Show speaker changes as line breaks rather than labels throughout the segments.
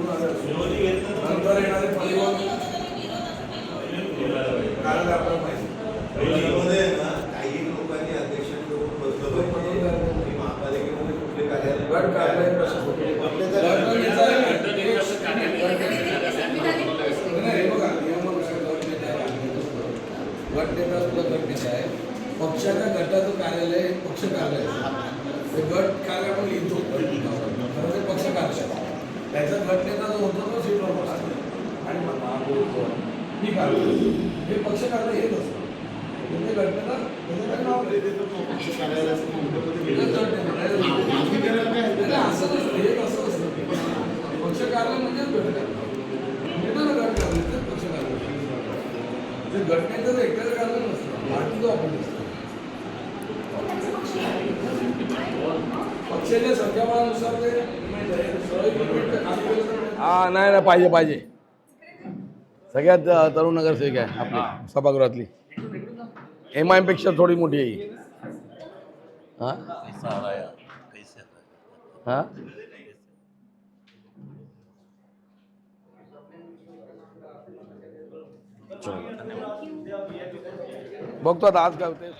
नंतर येणारे परिवहन
काही
कारण आपल्याला
काही लोकांनी अध्यक्ष बसलं पाहिजे महापालिकेमध्ये कुठले कार्यालय
गट कार्यालय बघा, नियमानुसार आहे, राजकीय सुद्धा आहे पक्षाच्या गटाचं कार्यालय. पक्ष कार्यालय गट कार्य आपण लिहितो खरं ते पक्ष कार्यालय. त्याचा गटनेता जो होतो तो सीटवर बसतो आणि? मी कार्यालय हे पक्ष असतं. म्हणजे त्याचं काय नाव? असं नसतं, हे असं असतं. पक्ष म्हणजे गट कार्यालय. हे ना गट कार्यालय, तेच पक्ष कार्यालय. ते घटनेचं एकट्याचं कार्यालय नसतं असतं. पक्षाच्या संख्याबळानुसार ते निर्णय झाले. सरळ इकडे खाली गेलं तर
हा नाही नाही पाहिजे पाहिजे. सगळ्यात अ, तरुण नगरसेवक आहे आपली सभागृहातली. एम आयपेक्षा थोडी मोठी आहे ही. हा? हा? बघतो आता आज काय होते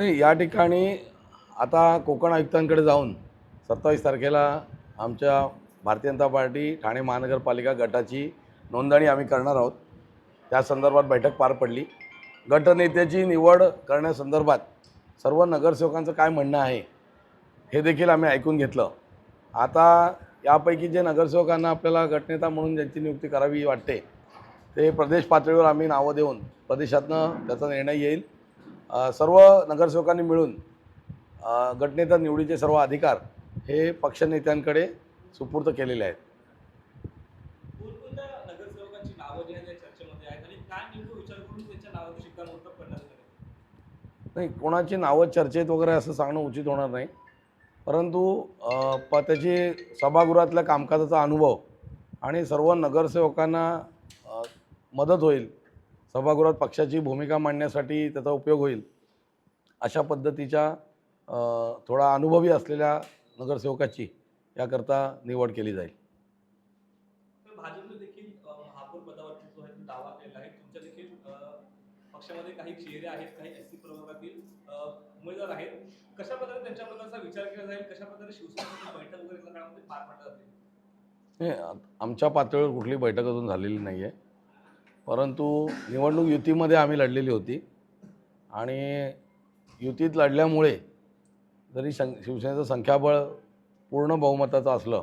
नाही या ठिकाणी आता कोकण आयुक्तांकडे जाऊन सत्तावीस तारखेला आमच्या भारतीय जनता पार्टी ठाणे महानगरपालिका गटाची नोंदणी आम्ही करणार आहोत. त्या संदर्भात बैठक पार पडली. गटनेत्याची निवड करण्यासंदर्भात सर्व नगरसेवकांचं काय म्हणणं आहे हे देखील आम्ही ऐकून घेतलं. आता यापैकी जे नगरसेवकांना आपल्याला गटनेता म्हणून ज्यांची नियुक्ती करावी वाटते ते प्रदेश पातळीवर आम्ही नावं देऊन प्रदेशातनं त्याचा निर्णय येईल. सर्व नगरसेवकांनी मिळून गटनेता निवडीचे सर्व अधिकार हे पक्षनेत्यांकडे सुपूर्द केलेले आहेत? नाही कोणाची नावं चर्चेत वगैरे असं सांगणं उचित होणार नाही परंतु प त्याची सभागृहातल्या कामकाजाचा अनुभव आणि सर्व नगरसेवकांना मदत होईल सभागृहात पक्षाची भूमिका मांडण्यासाठी त्याचा उपयोग होईल अशा पद्धतीच्या थोडा अनुभवी असलेल्या नगरसेवकाची याकरता निवड केली जाईल.
तर भाजपने देखील अ, महापौर पदावरती जो आहे तो दावा केलेला आहे. तुमच्या देखील अ, पक्षामध्ये काही चेहरे आहेत काही एस सी प्रवर्गातील अ, उमेदवार आहेत. कशा प्रकारे त्यांच्या प्रकारचा विचार केला जाईल? कशा प्रकारे शिवसेनेची बैठक वगैरे एका काळामध्ये पार पाडली जाते
नाही आ- आमच्या पातळीवर कुठली बैठक अजून झालेली नाही आहे परंतु निवडणूक युतीमध्ये आम्ही लढलेली होती. आणि युतीत लढल्यामुळे जरी शं शिवसेनेचं संख्याबळ पूर्ण बहुमताचं असलं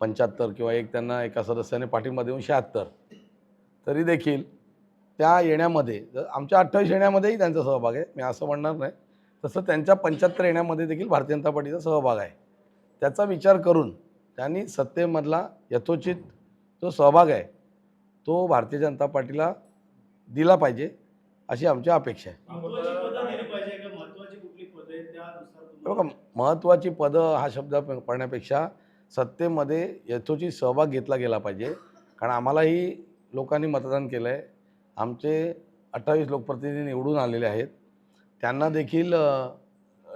पंच्याहत्तर किंवा एक त्यांना एका सदस्याने पाठिंबा देऊन शहात्तर तरी देखील त्या येण्यामध्ये जर आमच्या अठ्ठावीस येण्यामध्येही त्यांचा सहभाग आहे. मी असं म्हणणार नाही. तसं त्यांच्या पंच्याहत्तर येण्यामध्ये देखील भारतीय जनता पार्टीचा सहभाग आहे. त्याचा विचार करून त्यांनी सत्तेमधला यथोचित जो सहभाग आहे तो भारतीय जनता पार्टीला दिला पाहिजे अशी आमची अपेक्षा आहे
महत्वाची पदं दिली पाहिजे का महत्वाची कुठली पदं आहेत त्यानुसार
हे
तुम्हाला-
बघा महत्त्वाची पदं हा शब्द प- पडण्यापेक्षा सत्तेमध्ये यथोचित सहभाग घेतला गेला पाहिजे. कारण आम्हालाही लोकांनी मतदान केलं आहे आमचे अठ्ठावीस लोकप्रतिनिधी निवडून आलेले आहेत. त्यांना देखील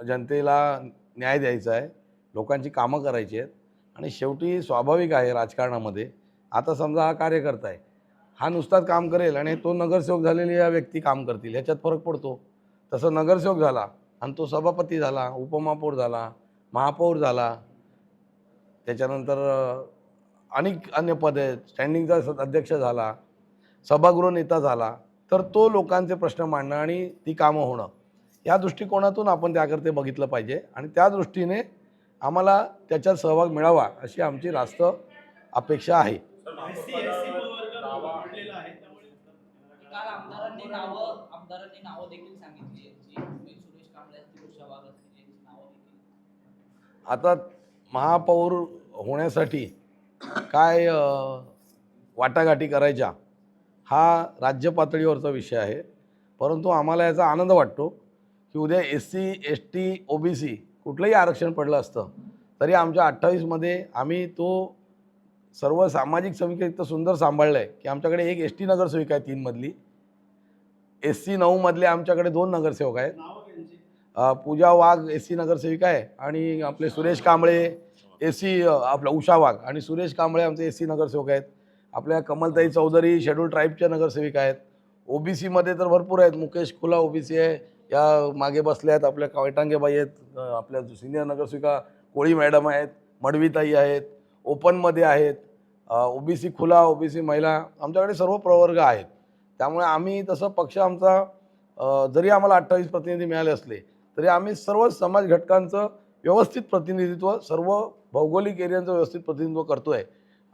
जनतेला न्याय द्यायचा आहे. लोकांची कामं करायची आहेत. आणि शेवटी स्वाभाविक आहे राजकारणामध्ये. आता समजा हा कार्यकर्ता आहे. हा नुसताच काम करेल आणि तो नगरसेवक झालेली या व्यक्ती काम करतील. ह्याच्यात फरक पडतो. तसं नगरसेवक झाला आणि तो सभापती झाला उपमहापौर झाला महापौर झाला. त्याच्यानंतर अनेक अन्य पदे आहेत स्टँडिंगचा स- अध्यक्ष झाला सभागृह नेता झाला. तर तो लोकांचे प्रश्न मांडणं आणि ती कामं होणं या दृष्टिकोनातून आपण त्याकरते बघितलं पाहिजे. आणि त्या दृष्टीने आम्हाला त्याच्यात सहभाग मिळावा अशी आमची रास्त अपेक्षा आहे.
काल नावं आमदारांनी नावं देखील सांगितली यांची मी सुरेश कांबळे असतील उषा वाघ असतील यांची नावं देखील
आता महापौर होण्यासाठी काय वाटाघाटी करायच्या हा राज्य पातळीवरचा विषय आहे. परंतु आम्हाला याचा आनंद वाटतो की उद्या S C S T O B C कुठलंही आरक्षण पडलं असतं तरी आमच्या अठ्ठावीसमध्ये आम्ही तो सर्व सामाजिक समिती इतकं सुंदर सांभाळलं आहे की आमच्याकडे एक एस टी नगरसेविका आहे तीनमधली. एस सी नऊमधले आमच्याकडे दोन नगरसेवक आहेत. पूजा वाघ एस सी नगरसेविका आहे आणि आपले सुरेश कांबळे एस सी आपला उषा वाघ आणि सुरेश कांबळे आमचे एस सी नगरसेवक आहेत. आपल्या कमलताई चौधरी शेड्यूल ट्राईबच्या नगरसेविका आहेत. ओ बी सीमध्ये तर भरपूर आहेत. मुकेश खुला ओ बी सी आहे. या मागे बसल्या आहेत. आपल्या कायटांगेबाई आहेत. आपल्या सिनियर नगरसेविका कोळी मॅडम आहेत. मडवीताई आहेत. ओपनमध्ये आहेत. ओ बी सी खुला ओ बी सी महिला आमच्याकडे सर्व प्रवर्ग आहेत. त्यामुळे आम्ही तसं पक्ष आमचा जरी आम्हाला अठ्ठावीस प्रतिनिधी मिळाले असले तरी आम्ही सर्व समाज घटकांचं व्यवस्थित प्रतिनिधित्व सर्व भौगोलिक एरियांचं व्यवस्थित प्रतिनिधित्व करतो आहे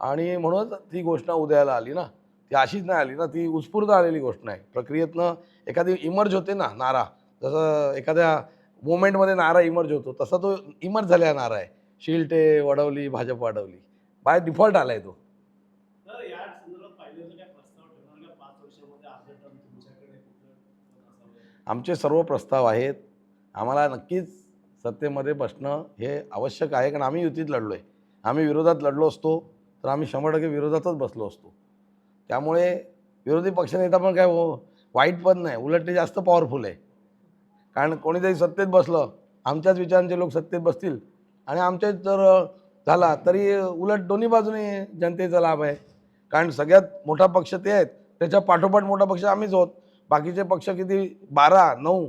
आणि म्हणूनच ती घोषणा उदयाला आली ना. ती अशीच नाही आली ना ती उत्स्फूर्त आलेली घोषणा आहे. प्रक्रियेतनं एखादी इमर्ज होते ना नारा. जसं एखाद्या मुवमेंटमध्ये नारा इमर्ज होतो तसा तो इमर्ज झालेला नारा आहे. शिलटे वडवली भाजप वाढवली. बाय डिफॉल्ट आला आहे तो? आमचे सर्व प्रस्ताव आहेत. आम्हाला नक्कीच सत्तेमध्ये बसणं हे आवश्यक आहे कारण आम्ही युतीत लढलो आहे आम्ही विरोधात लढलो असतो तर आम्ही शंभर टक्के विरोधातच बसलो असतो. त्यामुळे विरोधी पक्षनेता पण काय हो वाईट पण नाही उलट ते जास्त पॉवरफुल आहे. कारण कोणीतरी सत्तेत बसलं आमच्याच विचारांचे लोक सत्तेत बसतील आणि आमच्याच जर झाला तरी उलट दोन्ही बाजूने जनतेचा लाभ आहे. कारण सगळ्यात मोठा पक्ष ते आहेत त्याच्या पाठोपाठ मोठा पक्ष आम्हीच आहोत. बाकीचे पक्ष किती बारा नऊ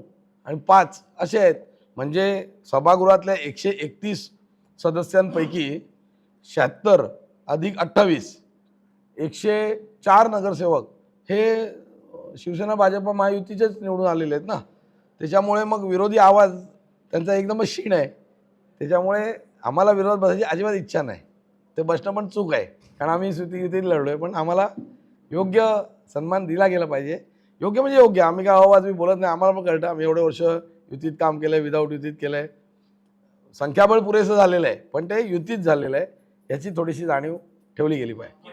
आणि पाच असे आहेत. म्हणजे सभागृहातल्या एकशे एकतीस सदस्यांपैकी शहात्तर अधिक अठ्ठावीस एकशे चार नगरसेवक हे शिवसेना भाजप महायुतीचेच निवडून आलेले आहेत ना. त्याच्यामुळे मग विरोधी आवाज त्यांचा एकदमच क्षीण आहे. त्याच्यामुळे आम्हाला विरोध बसायची अजिबात इच्छा नाही. ते बसणं पण चूक आहे. कारण आम्ही युती युतीत लढलो आहे पण आम्हाला योग्य सन्मान दिला गेला पाहिजे. योग्य म्हणजे योग्य. आम्ही काय आवाज मी बोलत नाही आम्हाला पण कळतं. आम्ही एवढे वर्ष युतीत काम केलं आहे विदाऊट युतीत केलं आहे संख्याबळ पुरेसं झालेलं आहे पण ते युतीत झालेलं आहे याची थोडीशी जाणीव ठेवली गेली पाहिजे.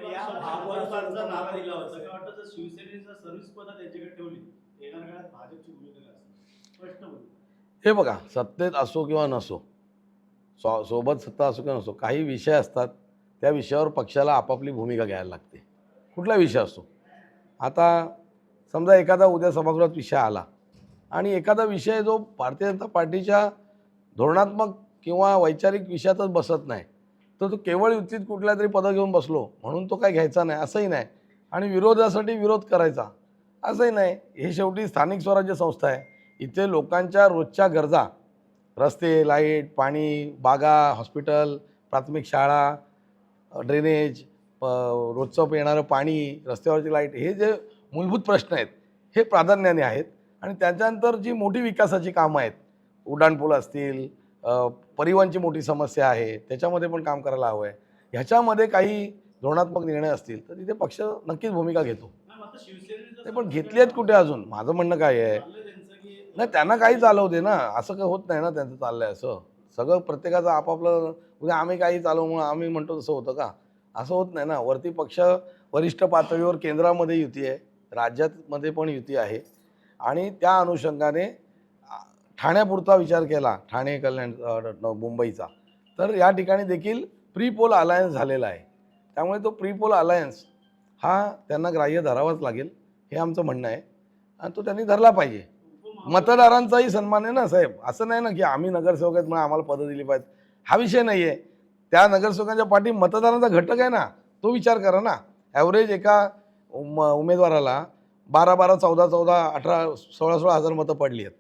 हे बघा सत्तेत असो किंवा नसो सो सोबत सत्ता असो किंवा नसो काही विषय असतात त्या विषयावर पक्षाला आपापली भूमिका घ्यायला लागते. कुठला विषय असो? आता समजा एखादा उद्या सभागृहात विषय आला आणि एखादा विषय जो भारतीय जनता पार्टीच्या धोरणात्मक किंवा वैचारिक विषयातच बसत नाही तर तो केवळ युतीत कुठल्या तरी पदं घेऊन बसलो म्हणून तो काय घ्यायचा नाही असंही नाही. आणि विरोधासाठी विरोध करायचा असंही नाही. हे शेवटी स्थानिक स्वराज्य संस्था आहे. इथे लोकांच्या रोजच्या गरजा रस्ते लाइट पाणी बागा हॉस्पिटल प्राथमिक शाळा ड्रेनेज प रोजचं येणारं पाणी रस्त्यावरची लाइट हे जे मूलभूत प्रश्न आहेत. हे प्राधान्याने आहेत. आणि त्याच्यानंतर जी मोठी विकासाची कामं आहेत उड्डाणपूल असतील परिवहनची मोठी समस्या आहे त्याच्यामध्ये पण काम करायला हवं आहे. ह्याच्यामध्ये काही धोरणात्मक निर्णय असतील तर तिथे पक्ष नक्कीच भूमिका घेतो. ते पण घेतली आहेत कुठे अजून? माझं म्हणणं काय आहे? नाही त्यांना काही चालवू दे ना. असं काही होत नाही ना त्यांचं चाललं आहे असं. सगळं प्रत्येकाचं आपापलं उद्या आम्ही काही चालवू म्हणून आम्ही म्हणतो तसं होतं का? असं होत नाही ना. वरती पक्ष वरिष्ठ पातळीवर केंद्रामध्ये युती आहे. राज्यातमध्ये पण युती आहे. आणि त्या अनुषंगाने ठाण्यापुरता विचार केला ठाणे कल्याण मुंबईचा. तर या ठिकाणी देखील प्री पोल अलायन्स झालेला आहे. त्यामुळे तो प्री पोल अलायन्स हा त्यांना ग्राह्य धरावाच लागेल हे आमचं म्हणणं आहे. आणि तो त्यांनी धरला पाहिजे. मतदारांचाही सन्मान आहे ना साहेब? असं नाही ना की आम्ही नगरसेवक आहेत म्हणून आम्हाला पदं दिली पाहिजेत. हा विषय नाही आहे त्या नगरसेवकांच्या पाठी मतदारांचा घटक आहे ना तो विचार करा ना. ॲव्हरेज एका उम उमेदवाराला बारा बारा चौदा चौदा अठरा सोळा सोळा हजार मतं पडली आहेत.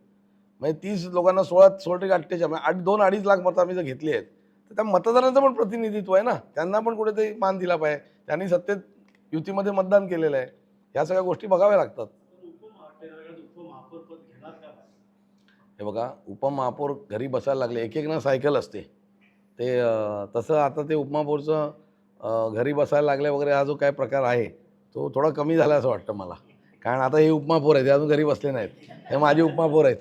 म्हणजे तीस लोकांना सोळा सोळा टक्के अठ्ठेचाळीस म्हणजे आठ दोन अडीच लाख मतं आम्ही जर घेतली आहेत तर त्या मतदारांचं पण प्रतिनिधित्व आहे ना. त्यांना पण कुठेतरी मान दिला पाहिजे. त्यांनी सत्तेत युतीमध्ये मतदान केलेलं आहे. ह्या सगळ्या गोष्टी बघाव्या लागतात. हे बघा उपमहापौर घरी बसायला लागले. एक एक ना सायकल असते. ते तसं आता ते उपमहापौरचं घरी बसायला लागले वगैरे हा जो काय प्रकार आहे तो थोडा कमी झाला असं वाटतं मला. कारण आता हे उपमापोर आहेत ते अजून घरी बसले नाहीत. हे माझे उपमापोर आहेत.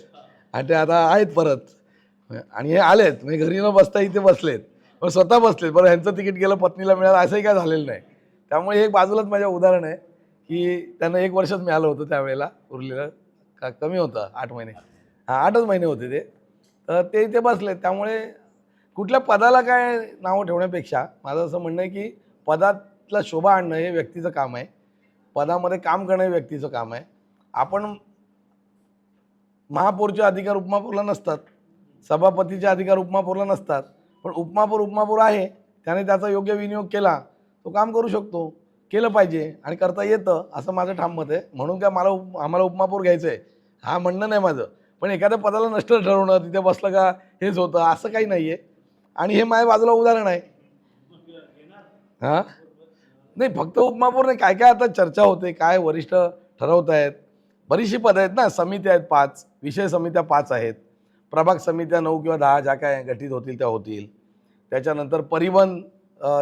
आणि ते आता आहेत परत. आणि हे आलेत. म्हणजे घरी न बसता इथे बसलेत. पण स्वतः बसलेत. बरं ह्यांचं तिकीट गेलं पत्नीला मिळालं असंही काय झालेलं नाही. त्यामुळे हे एक बाजूलाच माझ्या उदाहरण आहे की त्यांना एक वर्षच मिळालं होतं त्यावेळेला उरलेलं. का कमी होतं आठ महिने. हां आठच महिने होते ते. तर ते इथे बसले त्यामुळे कुठल्या पदाला काय नावं ठेवण्यापेक्षा माझं असं म्हणणं आहे की पदातला शोभा आणणं हे व्यक्तीचं काम आहे. पदामध्ये काम करणं हे व्यक्तीचं काम आहे. आपण महापौरचे अधिकार उपमापूरला नसतात. सभापतीचे अधिकार उपमापूरला नसतात. पण उपमापूर उपमापूर आहे. त्याने त्याचा योग्य विनियोग केला. तो काम करू शकतो. केलं पाहिजे आणि करता येतं असं माझं ठाम मत आहे. म्हणून काय मला उप आम्हाला उपमापूर घ्यायचं आहे हा म्हणणं नाही माझं. पण एखाद्या पदाला नष्ट ठरवणं तिथे बसलं का हेच होतं असं काही नाही आहे आणि हे माझ्या बाजूला उदाहरण आहे. हां? नाही फक्त उपमापूर नाही काय काय आता चर्चा होते काय वरिष्ठ ठरवत आहेत. बरीचशी पदं आहेत ना समित्या आहेत पाच विषय समित्या पाच आहेत. प्रभाग समित्या नऊ किंवा दहा ज्या काय गठीत होतील त्या होतील. त्याच्यानंतर परिवहन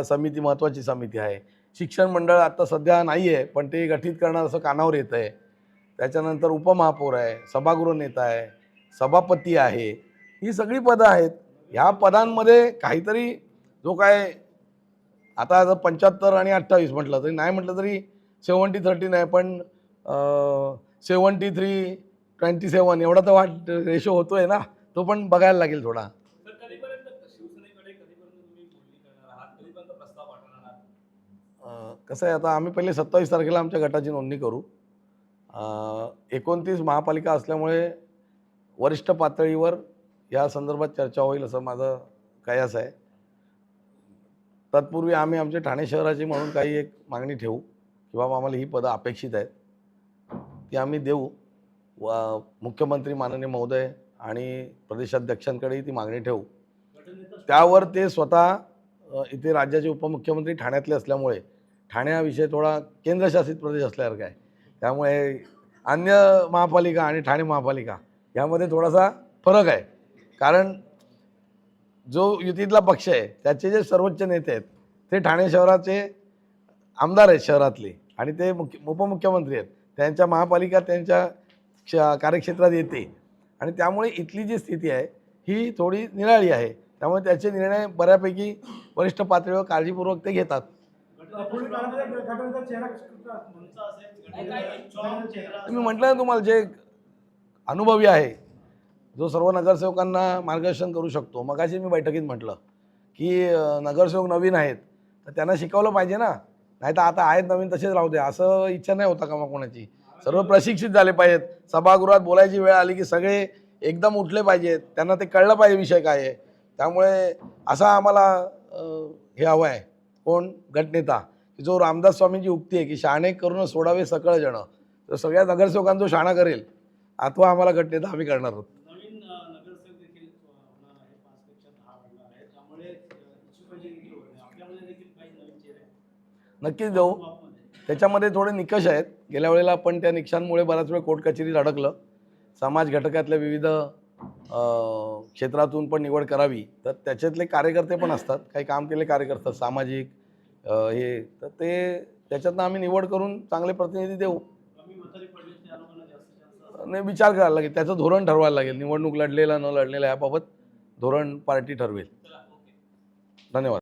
समिती महत्त्वाची समिती आहे. शिक्षण मंडळ आता सध्या नाही आहे पण ते गठीत करणं असं कानावर येतं आहे. त्याच्यानंतर उपमहापौर आहे सभागृह नेता आहे सभापती आहे. ही सगळी पदं आहेत. ह्या पदांमध्ये काहीतरी जो काय आता जर पंच्याहत्तर आणि अठ्ठावीस म्हटलं तरी नाही म्हटलं तरी सेवन्टी थर्टीन आहे पण सेवन्टी थ्री ट्वेंटी सेवन एवढा तर वाट रेशो होतो आहे ना तो पण बघायला लागेल थोडा. कसं आहे आता आम्ही पहिले सत्तावीस तारखेला आमच्या गटाची नोंदणी करू. एकोणतीस महापालिका असल्यामुळे वरिष्ठ पातळीवर या संदर्भात चर्चा होईल असं माझं कयास आहे. तत्पूर्वी आम्ही आमच्या ठाणे शहराची म्हणून काही एक मागणी ठेवू की बाबा आम्हाला ही पदं अपेक्षित आहेत. ती आम्ही देऊ. व मुख्यमंत्री माननीय महोदय आणि प्रदेशाध्यक्षांकडेही ती मागणी ठेवू. त्यावर ते स्वतः इथे राज्याचे उपमुख्यमंत्री ठाण्यातले असल्यामुळे ठाणे हा विषय थोडा केंद्रशासित प्रदेश असल्यासारखा आहे. त्यामुळे अन्य महापालिका आणि ठाणे महापालिका यामध्ये थोडासा फरक आहे. कारण जो युतीतला पक्ष आहे त्याचे जे सर्वोच्च नेते आहेत ते ठाणे शहराचे आमदार आहेत शहरातले आणि ते मुख्य उपमुख्यमंत्री आहेत. त्यांच्या महापालिका त्यांच्या क्ष कार्यक्षेत्रात येते. आणि त्यामुळे इथली जी स्थिती आहे ही थोडी निराळी आहे. त्यामुळे त्याचे निर्णय बऱ्यापैकी वरिष्ठ पातळीवर काळजीपूर्वक ते घेतात. मी म्हटलं ना तुम्हाला जे अनुभवी आहे जो सर्व नगरसेवकांना मार्गदर्शन करू शकतो. मगाशी मी बैठकीत म्हटलं की नगरसेवक नवीन आहेत तर त्यांना शिकवलं पाहिजे ना. नाही तर आता आहेत नवीन तसेच राहू दे असं इच्छा नाही होता का मग कोणाची. सर्व प्रशिक्षित झाले पाहिजेत. सभागृहात बोलायची वेळ आली की सगळे एकदम उठले पाहिजेत. त्यांना ते कळलं पाहिजे विषय काय आहे. त्यामुळे असा आम्हाला हे हवं आहे. कोण? गटनेता. की जो रामदास स्वामींची उक्ती आहे की शहाणे करून सोडावे सकळ जण. तर सगळ्या नगरसेवकांचा जो शाणा करेल. अथवा आम्हाला गटनेता आम्ही करणार आहोत
नवीन अ, नगरसेवक देखील अ, होणार आहे पाच पेक्षा दहा वाढणार आहे त्यामुळे अ, इच्छुकांची देखील ओढ आहे आपल्यामध्ये देखील काही नवीन चेहरे आहेत.
नक्कीच देऊ त्याच्यामध्ये थोडे निकष आहेत. गेल्या वेळेला पण त्या निकषांमुळे बऱ्याच वेळ कोर्ट कचेरीत अडकलं. समाज घटकातल्या विविध क्षेत्रातून पण निवड करावी. तर त्याच्यातले कार्यकर्ते पण असतात. काही काम केले कार्यकर्ते सामाजिक हे. तर ते त्याच्यातनं आम्ही निवड करून चांगले प्रतिनिधी देऊ. नाही विचार करायला लागेल. त्याचं धोरण ठरवायला लागेल. निवडणूक लढलेला न लढलेला याबाबत धोरण पार्टी ठरवेल. धन्यवाद.